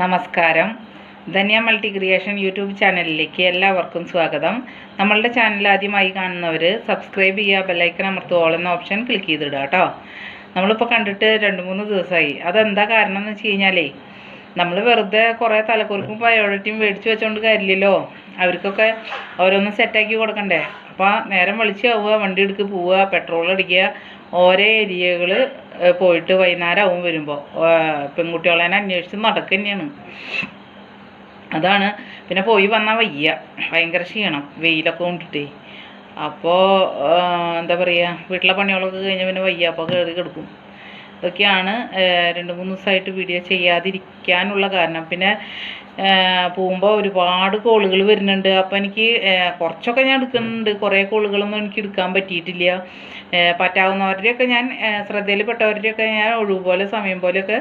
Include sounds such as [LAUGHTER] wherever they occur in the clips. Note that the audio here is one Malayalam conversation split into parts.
നമസ്കാരം. ധന്യ മൾട്ടി ക്രിയേഷൻ യൂട്യൂബ് ചാനലിലേക്ക് എല്ലാവർക്കും സ്വാഗതം. നമ്മളുടെ ചാനൽ ആദ്യമായി കാണുന്നവർ സബ്സ്ക്രൈബ് ചെയ്യുക ബെല്ലൈക്കൺ അമർത്ത് ഓൾ എന്ന ഓപ്ഷൻ ക്ലിക്ക് ചെയ്തിടുക കേട്ടോ. നമ്മളിപ്പോൾ കണ്ടിട്ട് രണ്ട് മൂന്ന് ദിവസമായി അതെന്താ കാരണം എന്ന് വെച്ച് കഴിഞ്ഞാലേ നമ്മൾ വെറുതെ കുറേ തലക്കുറിപ്പും ബയോഡറ്റിയും മേടിച്ച് വെച്ചുകൊണ്ട് കാര്യമില്ലല്ലോ. അവർക്കൊക്കെ ഓരോന്ന് സെറ്റാക്കി കൊടുക്കണ്ടേ. അപ്പോൾ നേരം വിളിച്ചാവുക വണ്ടി എടുക്കുക പോവുക പെട്രോൾ അടിക്കുക ഓരോ ഏരിയകൾ പോയിട്ട് വൈകുന്നേരം ആവും വരുമ്പോൾ പെൺകുട്ടികളെ അന്വേഷിച്ച് നടക്കുക തന്നെയാണ്. അതാണ്. പിന്നെ പോയി വന്നാൽ വയ്യ. ഭയങ്കര ക്ഷീണം. വെയിലൊക്കെ കൊണ്ടിട്ടേ. അപ്പോൾ എന്താ പറയുക വീട്ടിലെ പണികളൊക്കെ കഴിഞ്ഞ് പിന്നെ വയ്യ. അപ്പോൾ കയറി കിടക്കും. ഇതൊക്കെയാണ് രണ്ട് മൂന്ന് ദിവസമായിട്ട് വീഡിയോ ചെയ്യാതിരിക്കാനുള്ള കാരണം. പിന്നെ പോകുമ്പോൾ ഒരുപാട് കോളുകൾ വരുന്നുണ്ട്. അപ്പോൾ എനിക്ക് കുറച്ചൊക്കെ ഞാൻ എടുക്കുന്നുണ്ട്. കുറേ കോളുകളൊന്നും എനിക്ക് എടുക്കാൻ പറ്റിയിട്ടില്ല. പറ്റാവുന്നവരുടെയൊക്കെ ഞാൻ ശ്രദ്ധയിൽപ്പെട്ടവരുടെയൊക്കെ ഞാൻ ഒഴിവ് പോലെ സമയം പോലെയൊക്കെ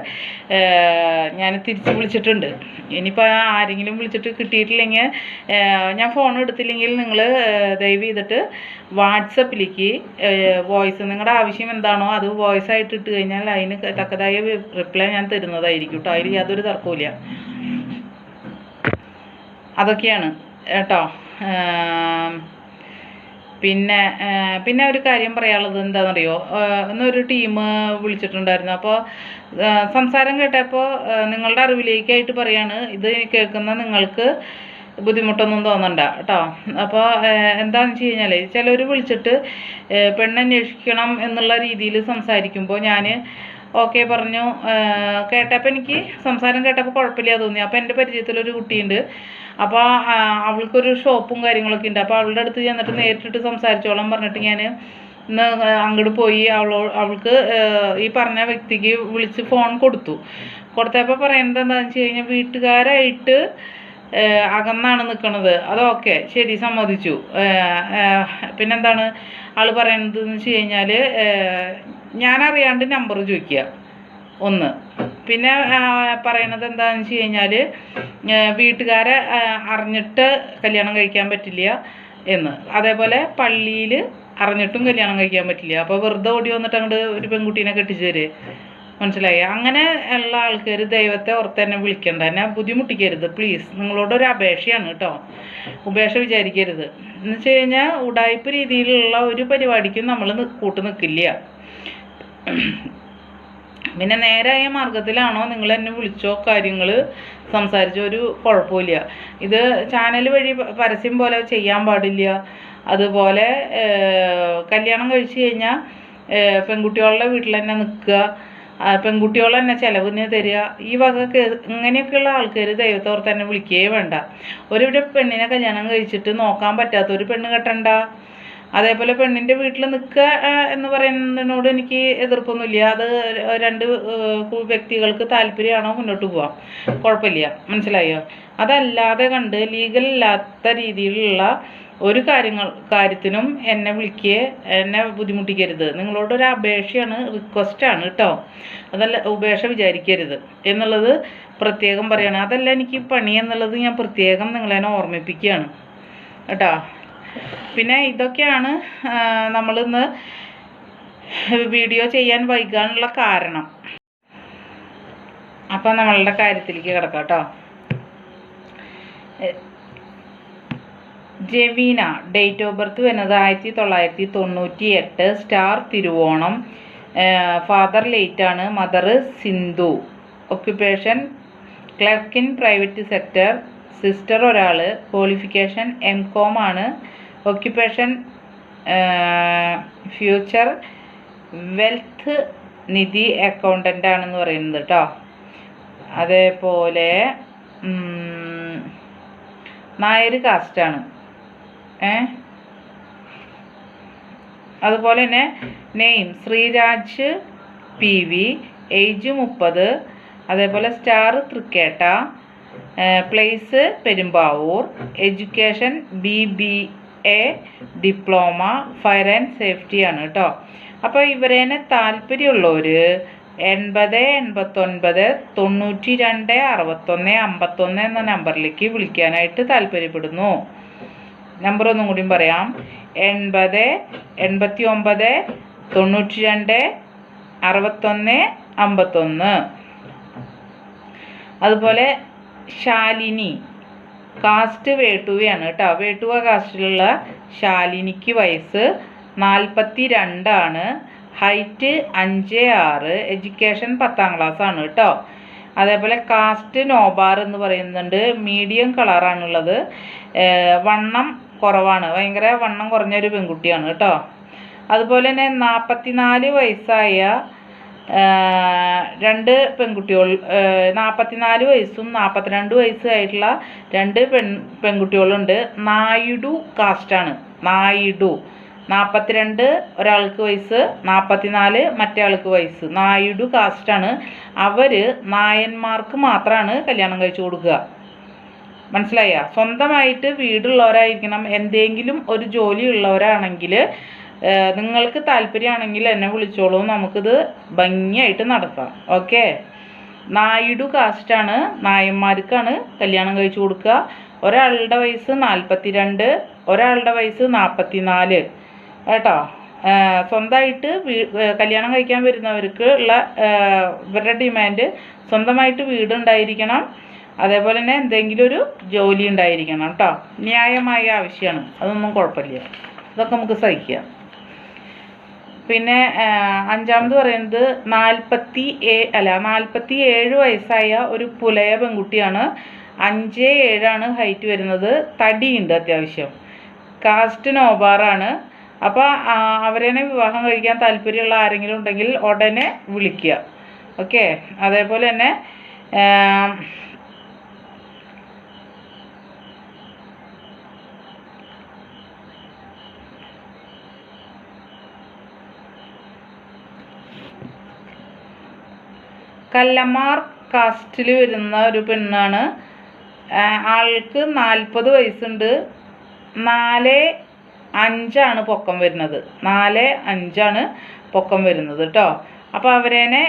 ഞാൻ തിരിച്ച് വിളിച്ചിട്ടുണ്ട്. ഇനിയിപ്പോൾ ആരെങ്കിലും വിളിച്ചിട്ട് കിട്ടിയിട്ടില്ലെങ്കിൽ ഞാൻ ഫോൺ എടുത്തില്ലെങ്കിൽ നിങ്ങൾ ദയവ് ചെയ്തിട്ട് വാട്സപ്പിലേക്ക് വോയിസ് നിങ്ങളുടെ ആവശ്യം എന്താണോ അത് വോയിസ് ആയിട്ട് ഇട്ട് കഴിഞ്ഞാൽ അതിന് തക്കതായ റിപ്ലൈ ഞാൻ തരുന്നതായിരിക്കും കേട്ടോ അതിൽ യാതൊരു തർക്കവുമില്ല. അതൊക്കെയാണ്. കേട്ടോ? പിന്നെ പിന്നെ ഒരു കാര്യം പറയാനുള്ളത് എന്താണെന്നറിയോ? ഇന്നൊരു ടീം വിളിച്ചിട്ടുണ്ടായിരുന്നു. അപ്പോൾ സംസാരം കേട്ടപ്പോൾ നിങ്ങളുടെ അറിവിലേക്കായിട്ട് പറയാണ് ഇത് കേൾക്കുന്ന നിങ്ങൾക്ക് ബുദ്ധിമുട്ടൊന്നും തോന്നണ്ട കേട്ടോ? അപ്പോൾ എന്താണെന്ന് വെച്ച് കഴിഞ്ഞാൽ ചിലർ വിളിച്ചിട്ട് പെണ്ണന്വേഷിക്കണം എന്നുള്ള രീതിയിൽ സംസാരിക്കുമ്പോൾ ഞാൻ ഓക്കെ പറഞ്ഞു. കേട്ടപ്പോൾ എനിക്ക് സംസാരം കേട്ടപ്പോൾ കുഴപ്പമില്ല തോന്നി. അപ്പോൾ എന്റെ പരിചയത്തിലൊരു കുട്ടിയുണ്ട്. അപ്പോൾ അവൾക്കൊരു ഷോപ്പും കാര്യങ്ങളൊക്കെ ഉണ്ട്. അപ്പോൾ അവളുടെ അടുത്ത് ചെന്നിട്ട് നേരിട്ടിട്ട് സംസാരിച്ചോളാം പറഞ്ഞിട്ട് ഞാൻ ഇന്ന് അങ്ങോട്ട് പോയി. അവളോ അവൾക്ക് ഈ പറഞ്ഞ വ്യക്തിക്ക് വിളിച്ച് ഫോൺ കൊടുത്തു. കൊടുത്തപ്പോൾ പറയുന്നത് എന്താണെന്ന് വെച്ച് കഴിഞ്ഞാൽ വീട്ടുകാരായിട്ട് അകന്നാണ് നിൽക്കുന്നത് അതൊക്കെ ശരി സമ്മതിച്ചു. പിന്നെന്താണ്? ആൾ പറയുന്നത് എന്ന് വെച്ച് കഴിഞ്ഞാൽ ഞാനറിയാണ്ട് നമ്പർ ചോദിക്കുക ഒന്ന്. പിന്നെ പറയണത് എന്താണെന്ന് വെച്ച് കഴിഞ്ഞാൽ വീട്ടുകാരെ അറിഞ്ഞിട്ട് കല്യാണം കഴിക്കാൻ പറ്റില്ല എന്ന്. അതേപോലെ പള്ളിയിൽ അറിഞ്ഞിട്ടും കല്യാണം കഴിക്കാൻ പറ്റില്ല. അപ്പോൾ വെറുതെ ഓടി വന്നിട്ട് അങ്ങോട്ട് ഒരു പെൺകുട്ടീനെ കെട്ടിച്ചു തരേ. മനസ്സിലായി? അങ്ങനെ ഉള്ള ആൾക്കാർ ദൈവത്തെ ഓർത്ത് തന്നെ വിളിക്കണ്ട. എന്നെ ബുദ്ധിമുട്ടിക്കരുത് പ്ലീസ്. നിങ്ങളോടൊരു അപേക്ഷയാണ് കേട്ടോ. ഉപേക്ഷ വിചാരിക്കരുത്. എന്ന് വെച്ച് കഴിഞ്ഞാൽ ഉടായ്പ രീതിയിലുള്ള ഒരു പരിപാടിക്കും നമ്മൾ കൂട്ട് നിൽക്കില്ല പിന്നെ നേരായ മാർഗത്തിലാണോ നിങ്ങൾ എന്നെ വിളിച്ചോ കാര്യങ്ങൾ സംസാരിച്ചോ ഒരു കുഴപ്പമില്ല. ഇത് ചാനൽ വഴി പരസ്യം പോലെ ചെയ്യാൻ പാടില്ല. അതുപോലെ കല്യാണം കഴിച്ചു കഴിഞ്ഞാൽ പെൺകുട്ടികളുടെ വീട്ടിൽ തന്നെ നിൽക്കുക. പെൺകുട്ടികൾ തന്നെ ചിലവിന് തരിക. ഈ വക ഇങ്ങനെയൊക്കെയുള്ള ആൾക്കാർ ദൈവത്തോർത്ത് തന്നെ വിളിക്കുകയേ വേണ്ട. ഒരു പെണ്ണിനെ കല്യാണം കഴിച്ചിട്ട് നോക്കാൻ പറ്റാത്ത ഒരു പെണ്ണ് കെട്ടണ്ട. അതേപോലെ പെണ്ണിന്റെ വീട്ടിൽ നിൽക്കുക എന്ന് പറയുന്നതിനോട് എനിക്ക് എതിർപ്പൊന്നുമില്ല. അത് രണ്ട് വ്യക്തികൾക്ക് താല്പര്യമാണോ മുന്നോട്ട് പോവാം? കുഴപ്പമില്ല. മനസ്സിലായോ? അതല്ലാതെ കണ്ട് ലീഗൽ അല്ലാത്ത രീതിയിലുള്ള ഒരു കാര്യങ്ങൾ കാര്യത്തിനും എന്നെ വിളിക്കുക എന്നെ ബുദ്ധിമുട്ടിക്കരുത്. നിങ്ങളോടൊരു അപേക്ഷയാണ് റിക്വസ്റ്റാണ് കേട്ടോ. അതല്ല ഉപേക്ഷ വിചാരിക്കരുത് എന്നുള്ളത് പ്രത്യേകം പറയണം. അതല്ല എനിക്ക് പണി എന്നുള്ളത് ഞാൻ പ്രത്യേകം നിങ്ങളെ ഓർമ്മിപ്പിക്കുകയാണ്. കേട്ടോ? പിന്നെ ഇതൊക്കെയാണ് നമ്മളിന്ന് വീഡിയോ ചെയ്യാൻ വൈകാനുള്ള കാരണം. അപ്പം നമ്മളുടെ കാര്യത്തിലേക്ക് കിടക്കാം കേട്ടോ. ജെവീന ഡേറ്റ് ഓഫ് ബർത്ത് വരുന്നത് ആയിരത്തി തൊള്ളായിരത്തി തൊണ്ണൂറ്റി എട്ട് സ്റ്റാർ തിരുവോണം ഫാദർ ആണ് mother Sindhu. Occupation clerk in private sector sister ഒരാൾ ക്വാളിഫിക്കേഷൻ എം കോം ആണ്. Occupation future wealth Nidhi accountant ആണെന്ന് പറയുന്നത് കേട്ടോ അതേപോലെ നായർ കാസ്റ്റാണ് ഏ? അതുപോലെ തന്നെ name Sreeraj P V age മുപ്പത്. അതേപോലെ star Thrikketta place Perumbavoor education B B A diploma fire and safety ആണ് കേട്ടോ അപ്പോൾ ഇവരേനെ താല്പര്യമുള്ളവർ എൺപത് എൺപത്തൊൻപത് തൊണ്ണൂറ്റി രണ്ട് അറുപത്തൊന്ന് അമ്പത്തൊന്ന് എന്ന നമ്പറിലേക്ക് വിളിക്കാനായിട്ട് താല്പര്യപ്പെടുന്നു. നമ്പർ ഒന്നും കൂടിയും പറയാം. എൺപത് എൺപത്തി ഒമ്പത് തൊണ്ണൂറ്റി രണ്ട് അറുപത്തൊന്ന് അമ്പത്തൊന്ന്. അതുപോലെ ശാലിനി. കാസ്റ്റ് വേട്ടുവയാണ് കേട്ടോ. വേട്ടുവ കാസ്റ്റിലുള്ള ശാലിനിക്ക് വയസ്സ് നാൽപ്പത്തി രണ്ടാണ് ഹൈറ്റ് അഞ്ച് ആറ്. എഡ്യൂക്കേഷൻ പത്താം ക്ലാസ് ആണ് കേട്ടോ. അതേപോലെ കാസ്റ്റ് നോബാർ എന്ന് പറയുന്നുണ്ട്. മീഡിയം കളറാണുള്ളത് വണ്ണം കുറവാണ്. ഭയങ്കര വണ്ണം കുറഞ്ഞൊരു പെൺകുട്ടിയാണ് കേട്ടോ. അതുപോലെ തന്നെ നാൽപ്പത്തിനാല് വയസ്സായ രണ്ട് പെൺകുട്ടികൾ നാൽപ്പത്തിനാല് വയസ്സും നാൽപ്പത്തിരണ്ട് വയസ്സുമായിട്ടുള്ള രണ്ട് പെൺ പെൺകുട്ടികളുണ്ട്. നായിഡു കാസ്റ്റാണ്. നായിഡു. നാൽപ്പത്തിരണ്ട് ഒരാൾക്ക് വയസ്സ് നാൽപ്പത്തിനാല് മറ്റേ ആൾക്ക് വയസ്സ്. നായിഡു കാസ്റ്റാണ്. അവർ നായന്മാർക്ക് മാത്രമാണ് കല്യാണം കഴിച്ചു കൊടുക്കുക. മനസ്സിലായ? സ്വന്തമായിട്ട് വീടുള്ളവരായിരിക്കണം. എന്തെങ്കിലും ഒരു ജോലി ഉള്ളവരാണെങ്കിൽ നിങ്ങൾക്ക് താല്പര്യമാണെങ്കിൽ എന്നെ വിളിച്ചോളൂ. നമുക്കിത് ഭംഗിയായിട്ട് നടത്താം. ഓക്കെ? നായിഡു കാസ്റ്റാണ് നായന്മാർക്കാണ് കല്യാണം കഴിച്ചു കൊടുക്കുക. ഒരാളുടെ വയസ്സ് നാൽപ്പത്തി രണ്ട് ഒരാളുടെ വയസ്സ് നാൽപ്പത്തി നാല് കേട്ടോ സ്വന്തമായിട്ട് വീ കല്യാണം കഴിക്കാൻ വരുന്നവർക്ക് ഉള്ള ഇവരുടെ ഡിമാൻഡ് സ്വന്തമായിട്ട് വീടുണ്ടായിരിക്കണം. അതേപോലെ തന്നെ എന്തെങ്കിലും ഒരു ജോലി ഉണ്ടായിരിക്കണം. കേട്ടോ? ന്യായമായ ആവശ്യമാണ്. അതൊന്നും കുഴപ്പമില്ല. ഇതൊക്കെ നമുക്ക് സഹിക്കാം. പിന്നെ അഞ്ചാമത് പറയുന്നത് നാൽപ്പത്തി ഏ അല്ല നാൽപ്പത്തി ഏഴ് വയസ്സായ ഒരു പുലയ പെൺകുട്ടിയാണ്. അഞ്ച് ഏഴാണ് ഹൈറ്റ് വരുന്നത്. തടിയുണ്ട് അത്യാവശ്യം. കാസ്റ്റ് നോബാറാണ്. അപ്പോൾ അവരെന്നെ വിവാഹം കഴിക്കാൻ താല്പര്യമുള്ള ആരെങ്കിലും ഉണ്ടെങ്കിൽ ഉടനെ വിളിക്കുക. ഓക്കെ? അതേപോലെ തന്നെ കല്ലമാർ കാസ്റ്റിൽ വരുന്ന ഒരു പെണ്ണാണ്. ആൾക്ക് നാൽപ്പത് വയസ്സുണ്ട്. നാല് അഞ്ചാണ് പൊക്കം വരുന്നത്. നാല് അഞ്ചാണ് പൊക്കം വരുന്നത് കേട്ടോ അപ്പോൾ അവരേനെ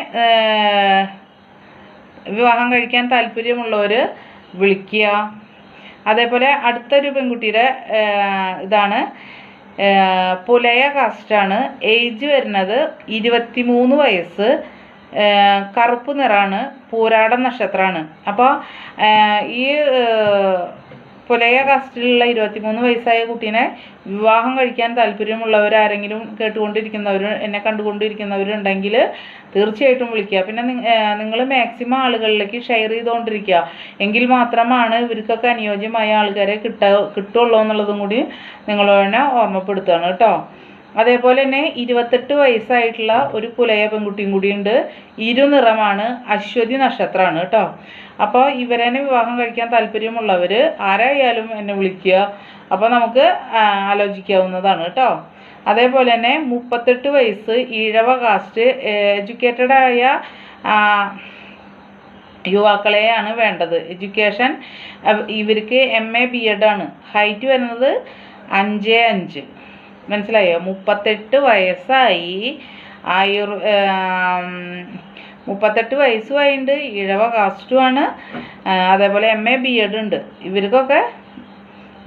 വിവാഹം കഴിക്കാൻ താല്പര്യമുള്ളവർ വിളിക്കുക. അതേപോലെ അടുത്തൊരു പെൺകുട്ടിയുടെ ഇതാണ്. പുലയ കാസ്റ്റാണ്. ഏജ് വരുന്നത് ഇരുപത്തി മൂന്ന് വയസ്സ്. കറുപ്പ് നിറമാണ് പൂരാടൻ നക്ഷത്രമാണ്. അപ്പോൾ ഈ പുലയ കാസ്റ്റിലുള്ള ഇരുപത്തിമൂന്ന് വയസ്സായ കുട്ടീനെ വിവാഹം കഴിക്കാൻ താല്പര്യമുള്ളവർ ആരെങ്കിലും കേട്ടുകൊണ്ടിരിക്കുന്നവർ എന്നെ കണ്ടുകൊണ്ടിരിക്കുന്നവരുണ്ടെങ്കിൽ തീർച്ചയായിട്ടും വിളിക്കുക. പിന്നെ നിങ്ങൾ മാക്സിമം ആളുകളിലേക്ക് ഷെയർ ചെയ്തുകൊണ്ടിരിക്കുക. എങ്കിൽ മാത്രമാണ് ഇവർക്കൊക്കെ അനുയോജ്യമായ ആൾക്കാരെ കിട്ട കിട്ടുള്ളൂ എന്നുള്ളതും കൂടി നിങ്ങൾ തന്നെ ഓർമ്മപ്പെടുത്തുകയാണ് കേട്ടോ. അതേപോലെ തന്നെ ഇരുപത്തെട്ട് വയസ്സായിട്ടുള്ള ഒരു പുലയ പെൺകുട്ടിയും കൂടിയുണ്ട്. ഇരുനിറമാണ് അശ്വതി നക്ഷത്രമാണ് കേട്ടോ. അപ്പോൾ ഇവരെന്നെ വിവാഹം കഴിക്കാൻ താല്പര്യമുള്ളവർ ആരായാലും എന്നെ വിളിക്കുക. അപ്പോൾ നമുക്ക് ആലോചിക്കാവുന്നതാണ് കേട്ടോ. അതേപോലെ തന്നെ മുപ്പത്തെട്ട് വയസ്സ് ഈഴവ കാസ്റ്റ് എഡ്യൂക്കേറ്റഡ് ആയ യുവാക്കളെയാണ് വേണ്ടത്. എഡ്യൂക്കേഷൻ ഇവർക്ക് എം എ ബി എഡ് ആണ്. ഹൈറ്റ് വരുന്നത് അഞ്ച് അഞ്ച്. മനസ്സിലായോ? മുപ്പത്തെട്ട് വയസ്സായി. ആയുർ മുപ്പത്തെട്ട് വയസ്സുമായിട്ടുണ്ട് ഇഴവ കാസ്റ്റുമാണ് അതേപോലെ എം എ ബി എഡ് ഉണ്ട്. ഇവർക്കൊക്കെ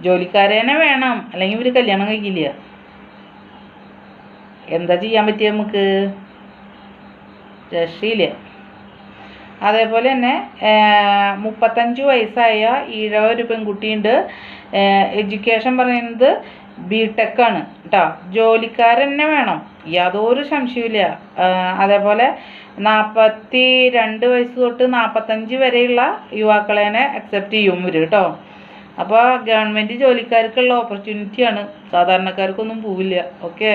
ജോലിക്കാരെ തന്നെ വേണം. അല്ലെങ്കിൽ ഇവർ കല്യാണം കഴിക്കില്ല. എന്താ ചെയ്യാൻ പറ്റിയ നമുക്ക്? രക്ഷയില്ല. അതേപോലെ തന്നെ മുപ്പത്തഞ്ച് വയസ്സായ ഈഴവ ഒരു പെൺകുട്ടിയുണ്ട്. എഡ്യൂക്കേഷൻ പറയുന്നത് ബി ആണ് കേട്ടോ ജോലിക്കാരന്നെ വേണം. യാതൊരു സംശയമില്ല അതേപോലെ നാൽപ്പത്തി രണ്ട് വയസ്സ് തൊട്ട് നാൽപ്പത്തഞ്ച് വരെയുള്ള യുവാക്കളെ അക്സെപ്റ്റ് ചെയ്യും ഇവർ കേട്ടോ അപ്പോൾ ഗവൺമെന്റ് ജോലിക്കാർക്കുള്ള ഓപ്പർച്യൂണിറ്റിയാണ് സാധാരണക്കാർക്കൊന്നും പോവില്ല. ഓക്കെ?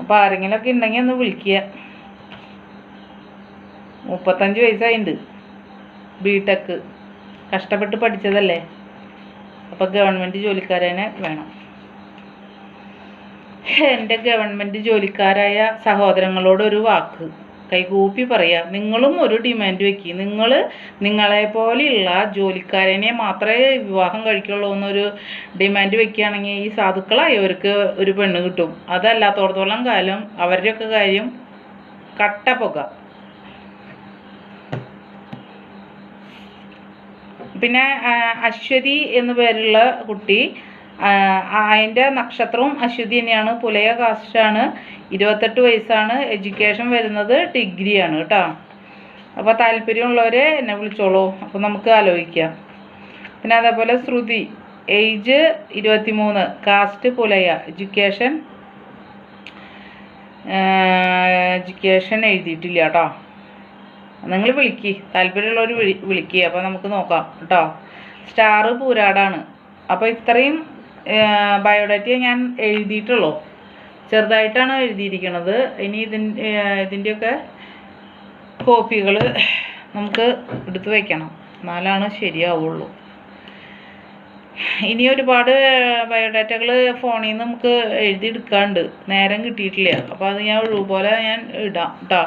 അപ്പോൾ ആരെങ്കിലുമൊക്കെ ഉണ്ടെങ്കിൽ ഒന്ന് വിളിക്കുക മുപ്പത്തഞ്ച് വയസ്സായിട്ടുണ്ട് ബിടെക് കഷ്ടപ്പെട്ട് പഠിച്ചതല്ലേ? അപ്പോൾ ഗവൺമെന്റ് ജോലിക്കാരനെ വേണം. എന്റെ ഗവൺമെന്റ് ജോലിക്കാരായ സഹോദരങ്ങളോട് ഒരു വാക്ക് കൈകൂപ്പി പറയാം നിങ്ങളും ഒരു ഡിമാൻഡ് വെക്കുക നിങ്ങൾ നിങ്ങളെ പോലെയുള്ള ജോലിക്കാരനെ മാത്രമേ വിവാഹം കഴിക്കുള്ളൂ എന്നൊരു ഡിമാൻഡ് വെക്കുകയാണെങ്കിൽ ഈ സാധുക്കളായവർക്ക് ഒരു പെണ്ണ് കിട്ടും. അതല്ലാത്തോടത്തോളം കാലം അവരുടെയൊക്കെ കാര്യം കട്ട പുക. പിന്നെ അശ്വതി എന്നു പേരുള്ള കുട്ടി അതിന്റെ നക്ഷത്രവും അശ്വതി തന്നെയാണ്. പുലയ കാസ്റ്റാണ്. ഇരുപത്തെട്ട് വയസ്സാണ്. എഡ്യൂക്കേഷൻ വരുന്നത് ഡിഗ്രിയാണ് കേട്ടോ. അപ്പോൾ താല്പര്യമുള്ളവർ എന്നെ വിളിച്ചോളൂ. അപ്പോൾ നമുക്ക് ആലോചിക്കാം. പിന്നെ അതേപോലെ ശ്രുതി ഏജ് ഇരുപത്തി മൂന്ന് കാസ്റ്റ് പുലയ എഡ്യൂക്കേഷൻ എഡ്യൂക്കേഷൻ എഴുതിയിട്ടില്ല കേട്ടോ. നിങ്ങൾ വിളിക്ക്. താല്പര്യമുള്ളവർ വിളി വിളിക്കുക അപ്പോൾ നമുക്ക് നോക്കാം കേട്ടോ. സ്റ്റാർ പൂരാടാണ്. അപ്പോൾ ഇത്രയും ബയോഡാറ്റയെ ഞാൻ എഴുതിയിട്ടുള്ളൂ. ചെറുതായിട്ടാണ് എഴുതിയിരിക്കുന്നത് ഇനി ഇതിന്റെ ഇതിന്റെയൊക്കെ കോപ്പികൾ നമുക്ക് എടുത്തു വയ്ക്കണം എന്നാലാണ് ശരിയാവുള്ളൂ. ഇനി ഒരുപാട് ബയോഡാറ്റകൾ ഫോണിൽ നിന്ന് നമുക്ക് എഴുതിയെടുക്കാണ്ട്. നേരം കിട്ടിയിട്ടില്ല. അപ്പോൾ അത് ഞാൻ ഒഴിവ് പോലെ ഞാൻ ഇടാം കേട്ടോ.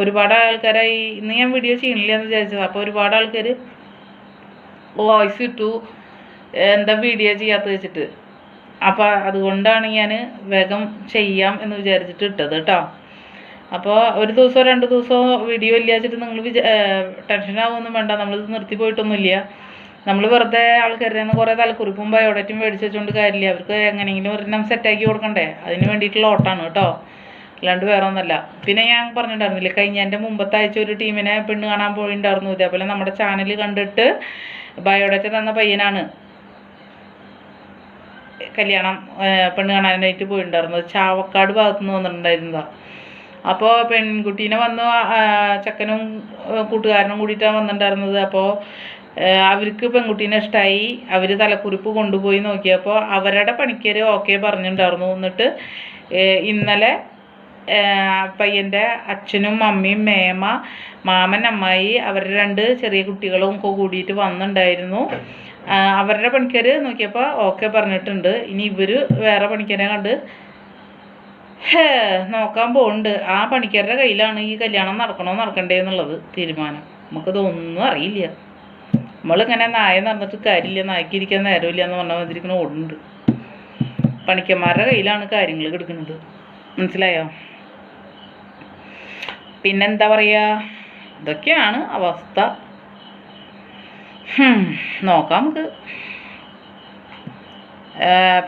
ഒരുപാട് ആൾക്കാരായി ഇന്ന് ഞാൻ വീഡിയോ ചെയ്യണില്ല എന്ന് വിചാരിച്ചത്. അപ്പോൾ ഒരുപാട് ആൾക്കാർ വോയിസ് ഇട്ടു. എന്താ വീഡിയോ ചെയ്യാത്ത വെച്ചിട്ട്. അപ്പോൾ അതുകൊണ്ടാണ് ഞാൻ വേഗം ചെയ്യാം എന്ന് വിചാരിച്ചിട്ട് ഇട്ടത് കേട്ടോ അപ്പോൾ ഒരു ദിവസമോ രണ്ട് ദിവസമോ വീഡിയോ ഇല്ല വെച്ചിട്ട് നിങ്ങൾ വിചാ ആവൊന്നും വേണ്ട. നമ്മളിത് നിർത്തി പോയിട്ടൊന്നുമില്ല. നമ്മൾ വെറുതെ ആൾക്കാരുടെ നിന്ന് കുറേ തലക്കുറിപ്പും ബയോഡേറ്റും മേടിച്ച് വെച്ചുകൊണ്ട് കാര്യമില്ല. അവർക്ക് എങ്ങനെയെങ്കിലും ഒരെണ്ണം സെറ്റാക്കി കൊടുക്കണ്ടേ? അതിന് വേണ്ടിയിട്ടുള്ള ഓട്ടാണ് കേട്ടോ അല്ലാണ്ട് വേറെ പിന്നെ ഞാൻ പറഞ്ഞിട്ടുണ്ടായിരുന്നില്ലേ കഴിഞ്ഞ എന്റെ മുമ്പത്തെ ആഴ്ച ഒരു ടീമിനെ പെണ്ണ് കാണാൻ പോയിണ്ടായിരുന്നു. ഇതേപോലെ നമ്മുടെ ചാനൽ കണ്ടിട്ട് ബയോഡേറ്റ തന്ന പയ്യനാണ്. കല്യാണം പെണ്ണ് കാണാനായിട്ട് പോയിട്ടുണ്ടായിരുന്നത് ചാവക്കാട് ഭാഗത്ത് നിന്ന് വന്നിട്ടുണ്ടായിരുന്നതാ. അപ്പോൾ പെൺകുട്ടീനെ വന്ന് ചക്കനും കൂട്ടുകാരനും കൂടിയിട്ടാണ് വന്നിട്ടുണ്ടായിരുന്നത്. അപ്പോൾ അവർക്ക് പെൺകുട്ടീനെ ഇഷ്ടമായി അവർ തലക്കുറിപ്പ് കൊണ്ടുപോയി നോക്കിയപ്പോൾ അവരുടെ പണിക്കർ ഓക്കെ പറഞ്ഞിട്ടുണ്ടായിരുന്നു. എന്നിട്ട് ഇന്നലെ പയ്യന്റെ അച്ഛനും അമ്മയും മേമ മാമൻ അമ്മായി അവരുടെ രണ്ട് ചെറിയ കുട്ടികളും ഒക്കെ കൂടിയിട്ട് വന്നിട്ടുണ്ടായിരുന്നു അവരുടെ പണിക്കാർ നോക്കിയപ്പോൾ ഓക്കെ പറഞ്ഞിട്ടുണ്ട്. ഇനി ഇവർ വേറെ പണിക്കരെ കണ്ട് ഹേ, നോക്കാൻ പോകുന്നുണ്ട് ആ പണിക്കാരുടെ കയ്യിലാണ് ഈ കല്യാണം നടക്കണോ നടക്കണ്ടേ എന്നുള്ളത് തീരുമാനം. നമുക്കതൊന്നും അറിയില്ല. നമ്മളിങ്ങനെ നായ നടന്നിട്ട് കാര്യമില്ല. നായ്ക്കിരിക്കാൻ നേരമില്ല എന്ന് പറഞ്ഞാൽ മതിരിക്കണ ഓടുന്നുണ്ട്. പണിക്കന്മാരുടെ കയ്യിലാണ് കാര്യങ്ങൾ കിടക്കുന്നത്. മനസ്സിലായോ? പിന്നെന്താ പറയുക ഇതൊക്കെയാണ് അവസ്ഥ. നോക്കാം നമുക്ക്.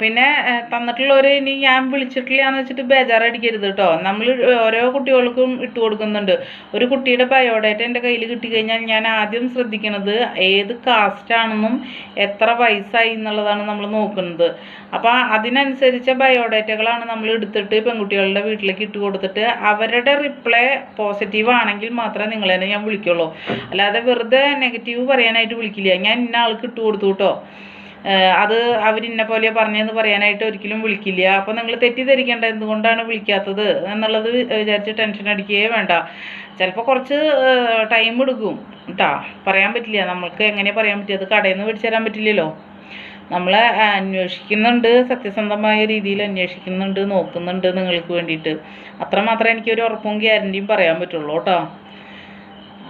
പിന്നെ തന്നിട്ടുള്ളവർ ഇനി ഞാൻ വിളിച്ചിട്ടില്ല എന്ന് വെച്ചിട്ട് ബേജാറടിക്കരുത് കേട്ടോ നമ്മൾ ഓരോ കുട്ടികൾക്കും ഇട്ട് കൊടുക്കുന്നുണ്ട്. ഒരു കുട്ടിയുടെ ബയോഡേറ്റ എന്റെ കയ്യിൽ കിട്ടിക്കഴിഞ്ഞാൽ ഞാൻ ആദ്യം ശ്രദ്ധിക്കുന്നത് ഏത് കാസ്റ്റ് ആണെന്നും എത്ര വയസ്സായി എന്നുള്ളതാണ് നമ്മൾ നോക്കുന്നത്. അപ്പോൾ അതിനനുസരിച്ച ബയോഡേറ്റകളാണ് നമ്മൾ എടുത്തിട്ട് പെൺകുട്ടികളുടെ വീട്ടിലേക്ക് ഇട്ട് കൊടുത്തിട്ട് അവരുടെ റിപ്ലൈ പോസിറ്റീവ് ആണെങ്കിൽ മാത്രമേ നിങ്ങൾ ഞാൻ വിളിക്കുള്ളൂ. അല്ലാതെ വെറുതെ നെഗറ്റീവ് പറയാനായിട്ട് വിളിക്കില്ല. ഞാൻ ഇന്ന ആൾക്ക് ഇട്ട് കൊടുത്തു കേട്ടോ അത് അവരിന്നെ പോലെ പറഞ്ഞതെന്ന് പറയാനായിട്ട് ഒരിക്കലും വിളിക്കില്ല. അപ്പോൾ നിങ്ങൾ തെറ്റിദ്ധരിക്കേണ്ട എന്തുകൊണ്ടാണ് വിളിക്കാത്തത് എന്നുള്ളത് വിചാരിച്ച് ടെൻഷൻ അടിക്കുകയേ വേണ്ട. ചിലപ്പോൾ കുറച്ച് ടൈം എടുക്കും കേട്ടോ പറയാൻ പറ്റില്ല. നമ്മൾക്ക് എങ്ങനെ പറയാൻ പറ്റിയത്? കടയിൽ നിന്ന് മേടിച്ചു തരാൻ പറ്റില്ലല്ലോ. നമ്മൾ അന്വേഷിക്കുന്നുണ്ട് സത്യസന്ധമായ രീതിയിൽ അന്വേഷിക്കുന്നുണ്ട് നോക്കുന്നുണ്ട് നിങ്ങൾക്ക് വേണ്ടിയിട്ട്. അത്രമാത്രം എനിക്കൊരു ഉറപ്പും ഗ്യാരന്റിയും പറയാൻ പറ്റുള്ളൂ കേട്ടോ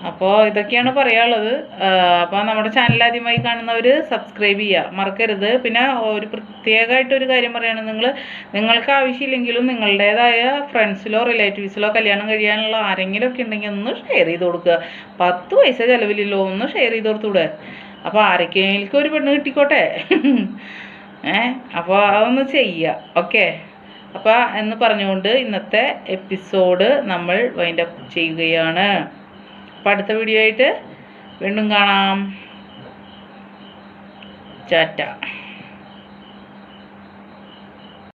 അപ്പോൾ ഇതൊക്കെയാണ് പറയാനുള്ളത്. അപ്പോൾ നമ്മുടെ ചാനൽ ആദ്യമായി കാണുന്നവർ സബ്സ്ക്രൈബ് ചെയ്യുക മറക്കരുത്. പിന്നെ ഒരു പ്രത്യേകമായിട്ട് ഒരു കാര്യം പറയുകയാണ് നിങ്ങൾ നിങ്ങൾക്ക് ആവശ്യമില്ലെങ്കിലും നിങ്ങളുടേതായ ഫ്രണ്ട്സിലോ റിലേറ്റീവ്സിലോ കല്യാണം കഴിയാനുള്ള ആരെങ്കിലും ഒക്കെ ഉണ്ടെങ്കിൽ ഒന്ന് ഷെയർ ചെയ്ത് കൊടുക്കുക. പത്ത് പൈസ ചിലവില്ലല്ലോ ഒന്ന് ഷെയർ ചെയ്ത് കൊടുത്തൂടെ. അപ്പോൾ ആരൊക്കെയെങ്കിലും ഒരു പെണ്ണ് കിട്ടിക്കോട്ടെ. [LAUGHS] ഏ അപ്പോൾ അതൊന്ന് ചെയ്യുക ഓക്കെ? അപ്പോൾ എന്ന് പറഞ്ഞുകൊണ്ട് ഇന്നത്തെ എപ്പിസോഡ് നമ്മൾ വൈൻഡപ്പ് ചെയ്യുകയാണ്. അപ്പോൾ അടുത്ത വീഡിയോ ആയിട്ട് വീണ്ടും കാണാം. ചാറ്റ